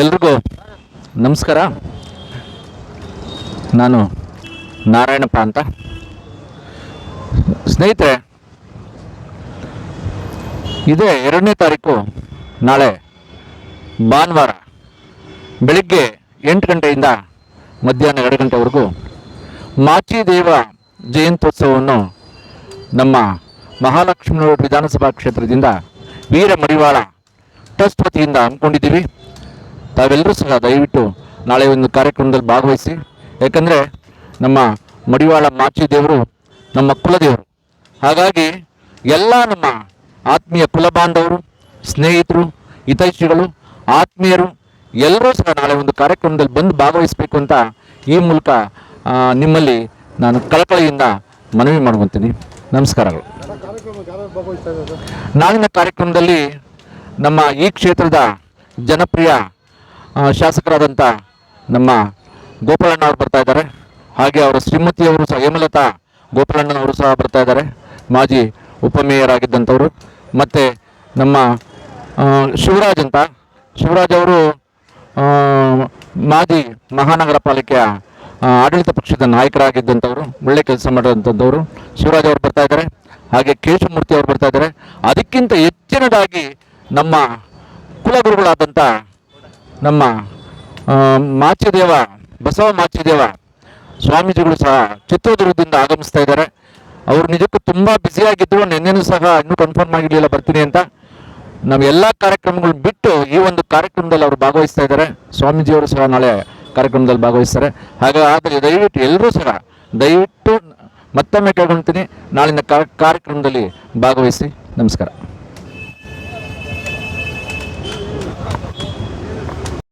ಎಲ್ರಿಗೂ ನಮಸ್ಕಾರ. ನಾನು ನಾರಾಯಣಪ್ಪ ಅಂತ. ಸ್ನೇಹಿತರೆ, ಇದೇ ಎರಡನೇ ತಾರೀಕು ನಾಳೆ ಭಾನುವಾರ ಬೆಳಿಗ್ಗೆ ಎಂಟು ಗಂಟೆಯಿಂದ ಮಧ್ಯಾಹ್ನ ಎರಡು ಗಂಟೆವರೆಗೂ ಮಾಚಿದೇವ ಜಯಂತ್ಯೋತ್ಸವವನ್ನು ನಮ್ಮ ಮಹಾಲಕ್ಷ್ಮೀ ವಿಧಾನಸಭಾ ಕ್ಷೇತ್ರದಿಂದ ವೀರ ಮಡಿವಾಳ ಟ್ರಸ್ಟ್ ವತಿಯಿಂದ ಹಮ್ಮಿಕೊಂಡಿದ್ದೀವಿ. ತಾವೆಲ್ಲರೂ ಸಹ ದಯವಿಟ್ಟು ನಾಳೆ ಒಂದು ಕಾರ್ಯಕ್ರಮದಲ್ಲಿ ಭಾಗವಹಿಸಿ. ಯಾಕಂದರೆ ನಮ್ಮ ಮಡಿವಾಳ ಮಾಚಿ ದೇವರು ನಮ್ಮ ಕುಲದೇವರು. ಹಾಗಾಗಿ ಎಲ್ಲ ನಮ್ಮ ಆತ್ಮೀಯ ಕುಲಬಾಂಧವರು ಸ್ನೇಹಿತರು, ಹಿತೈಷಿಗಳು, ಆತ್ಮೀಯರು ಎಲ್ಲರೂ ಸಹ ನಾಳೆ ಒಂದು ಕಾರ್ಯಕ್ರಮದಲ್ಲಿ ಬಂದು ಭಾಗವಹಿಸಬೇಕು ಅಂತ ಈ ಮೂಲಕ ನಿಮ್ಮಲ್ಲಿ ನಾನು ಕಳಕಳಿಯಿಂದ ಮನವಿ ಮಾಡ್ಕೊತೀನಿ ನಮಸ್ಕಾರಗಳು. ನಾಳಿನ ಕಾರ್ಯಕ್ರಮದಲ್ಲಿ ನಮ್ಮ ಈ ಕ್ಷೇತ್ರದ ಜನಪ್ರಿಯ ಶಾಸಕರಾದಂಥ ನಮ್ಮ ಗೋಪಾಲಣ್ಣ ಅವರು ಬರ್ತಾ ಇದ್ದಾರೆ. ಹಾಗೆ ಅವರ ಶ್ರೀಮತಿಯವರು ಸಹ ಹೇಮಲತಾ ಗೋಪಾಲಣ್ಣನವರು ಸಹ ಬರ್ತಾ ಇದ್ದಾರೆ. ಮಾಜಿ ಉಪಮೇಯರ್ ಆಗಿದ್ದಂಥವರು ಮತ್ತು ನಮ್ಮ ಶಿವರಾಜ್ ಅಂತ. ಶಿವರಾಜ್ ಅವರು ಮಾಜಿ ಮಹಾನಗರ ಪಾಲಿಕೆಯ ಆಡಳಿತ ಪಕ್ಷದ ನಾಯಕರಾಗಿದ್ದಂಥವರು, ಒಳ್ಳೆ ಕೆಲಸ ಮಾಡಿದಂಥದ್ದವರು ಶಿವರಾಜ್ ಅವರು ಬರ್ತಾ ಇದ್ದಾರೆ. ಹಾಗೆ ಕೇಶವಮೂರ್ತಿ ಅವರು ಬರ್ತಾ ಇದ್ದಾರೆ. ಅದಕ್ಕಿಂತ ಹೆಚ್ಚಿನದಾಗಿ ನಮ್ಮ ಕುಲಗುರುಗಳಾದಂಥ ನಮ್ಮ ಮಾಚಿದೇವ, ಬಸವ ಮಾಚಿದೇವ ಸ್ವಾಮೀಜಿಗಳು ಸಹ ಚಿತ್ರದುರ್ಗದಿಂದ ಆಗಮಿಸ್ತಾ ಇದ್ದಾರೆ. ಅವರು ನಿಜಕ್ಕೂ ತುಂಬ ಬ್ಯುಸಿಯಾಗಿದ್ದರು ನಿನ್ನೆನೂ ಸಹ ಇನ್ನೂ ಕನ್ಫರ್ಮ್ ಆಗಿರಲಿಲ್ಲ, ಬರ್ತೀನಿ ಅಂತ. ನಮ್ಮ ಎಲ್ಲ ಕಾರ್ಯಕ್ರಮಗಳು ಬಿಟ್ಟು ಈ ಒಂದು ಕಾರ್ಯಕ್ರಮದಲ್ಲಿ ಅವರು ಭಾಗವಹಿಸ್ತಾ ಇದ್ದಾರೆ. ಸ್ವಾಮೀಜಿಯವರು ಸಹ ನಾಳೆ ಕಾರ್ಯಕ್ರಮದಲ್ಲಿ ಭಾಗವಹಿಸ್ತಾರೆ. ಹಾಗೆ ಆದರೆ ದಯವಿಟ್ಟು ಎಲ್ಲರೂ ಸಹ ದಯವಿಟ್ಟು ಮತ್ತೊಮ್ಮೆ ಕೇಳ್ಕೊಳ್ತೀನಿ. ನಾಳಿನ ಕಾರ್ಯಕ್ರಮದಲ್ಲಿ ಭಾಗವಹಿಸಿ. ನಮಸ್ಕಾರ.